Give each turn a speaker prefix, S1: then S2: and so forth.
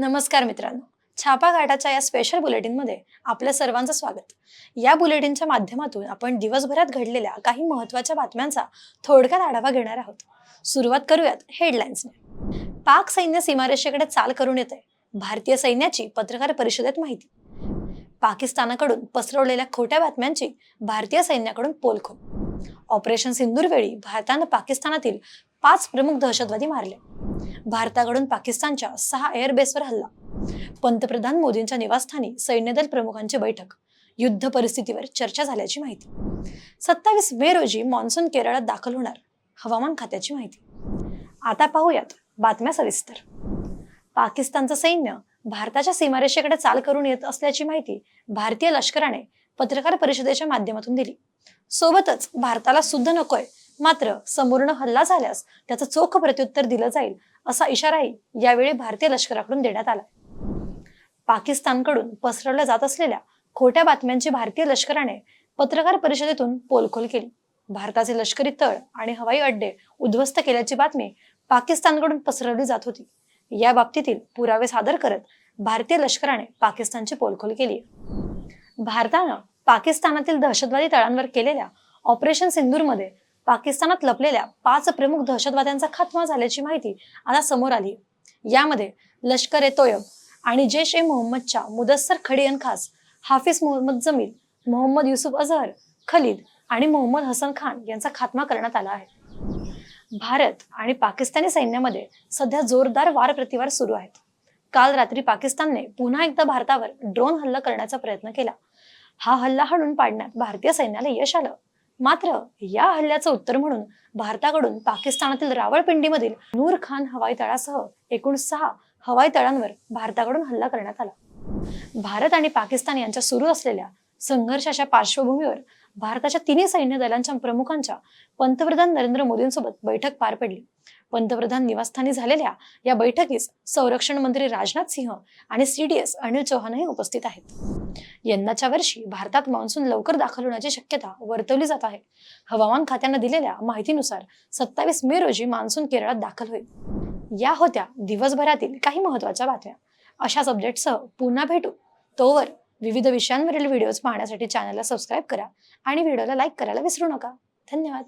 S1: नमस्कार मित्रांनो. छापा घाटाच्या या स्पेशल बुलेटिनमध्ये आपल्या सर्वांचं स्वागत. या बुलेटिनच्या माध्यमातून आपण दिवसभरात घडलेल्या काही महत्त्वाच्या बातम्यांचा थोडक्यात आढावा घेणार आहोत. सुरुवात करूयात हेडलाईन्सने पाक सैन्य सीमारेषेकडे चाल करून येते भारतीय सैन्याची पत्रकार परिषदेत माहिती. पाकिस्तानाकडून पसरवलेल्या खोट्या बातम्यांची भारतीय सैन्याकडून पोलखो. ऑपरेशन सिंदूरवेळी भारतानं पाकिस्तानातील पाच प्रमुख दहशतवादी मारले. भारताकडून पाकिस्तानच्या सहा एअरबेसवर हल्ला. पंतप्रधान मोदींच्या निवासस्थानी सैन्यदल प्रमुखांची बैठक. युद्ध परिस्थितीवर चर्चा झाल्याची माहिती. सत्तावीस मे रोजी मान्सून केरळात दाखल होणार हवामान खात्याची माहिती. आता पाहूयात बातम्या सविस्तर. पाकिस्तानचं सैन्य भारताच्या सीमारेषेकडे चाल करून येत असल्याची माहिती भारतीय लष्कराने पत्रकार परिषदेच्या माध्यमातून दिली. सोबतच भारताला सुद्धा नकोय मात्र समोरनं हल्ला झाल्यास त्याचं चोख प्रत्युत्तर दिलं जाईल असा इशाराही यावेळी भारतीय लष्कराकडून देण्यात आला पाकिस्तानकडून पसरवल्या जात असलेल्या खोट्या बातम्यांची भारतीय लष्कराने पत्रकार परिषदेतून पोलखोल केली. भारताचे लष्करी तळ आणि हवाई अड्डे उद्ध्वस्त केल्याची बातमी पाकिस्तानकडून पसरवली जात होती. या बाबतीतील पुरावे सादर करत भारतीय लष्कराने पाकिस्तानची पोलखोल केली भारतानं पाकिस्तानातील दहशतवादी तळांवर केलेल्या ऑपरेशन सिंदूरमध्ये पाकिस्तानात लपलेल्या पाच प्रमुख दहशतवाद्यांचा खात्मा झाल्याची माहिती आता समोर आली यामध्ये लष्कर ए तोयब आणि जैश ए मोहम्मदच्या मुदस्सर खडियन खास हाफिज मोहम्मद जमील मोहम्मद युसुफ अझहर खलीद आणि मोहम्मद हसन खान यांचा खात्मा करण्यात आला आहे. भारत आणि पाकिस्तानी सैन्यामध्ये सध्या जोरदार वार प्रतिवार सुरू आहेत. काल रात्री पाकिस्तानने पुन्हा एकदा भारतावर ड्रोन हल्ला करण्याचा प्रयत्न केला. हा हल्ला हाणून पाडण्यात भारतीय सैन्याला यश आलं. मात्र या हल्ल्याचं उत्तर म्हणून भारताकडून पाकिस्तानातील रावळपिंडीमधील नूर खान हवाई तळासह एकूण सहा हवाई तळांवर भारताकडून हल्ला करण्यात आला. भारत आणि पाकिस्तान यांच्या सुरू असलेल्या संघर्षाच्या पार्श्वभूमीवर भारताच्या तिन्ही सैन्य दलांच्या प्रमुखांच्या पंतप्रधान नरेंद्र मोदींसोबत बैठक पार पडली. पंतप्रधान निवासस्थानी झालेल्या या बैठकीस संरक्षण मंत्री राजनाथ सिंह आणि सीडीएस अनिल चौहानही उपस्थित आहेत. यंदाच्या वर्षी भारतात मान्सून लवकर दाखल होण्याची शक्यता वर्तवली जात आहे. हवामान खात्यानं दिलेल्या माहितीनुसार सत्तावीस मे रोजी मान्सून केरळात दाखल होईल. या होत्या दिवसभरातील काही महत्त्वाच्या बातम्या. अशा सब्जेक्टसह पुन्हा भेटू. तोवर विविध विषयांवरील व्हिडिओज पाहण्यासाठी चॅनलला सबस्क्राईब करा आणि व्हिडिओला लाईक करायला विसरू नका. धन्यवाद.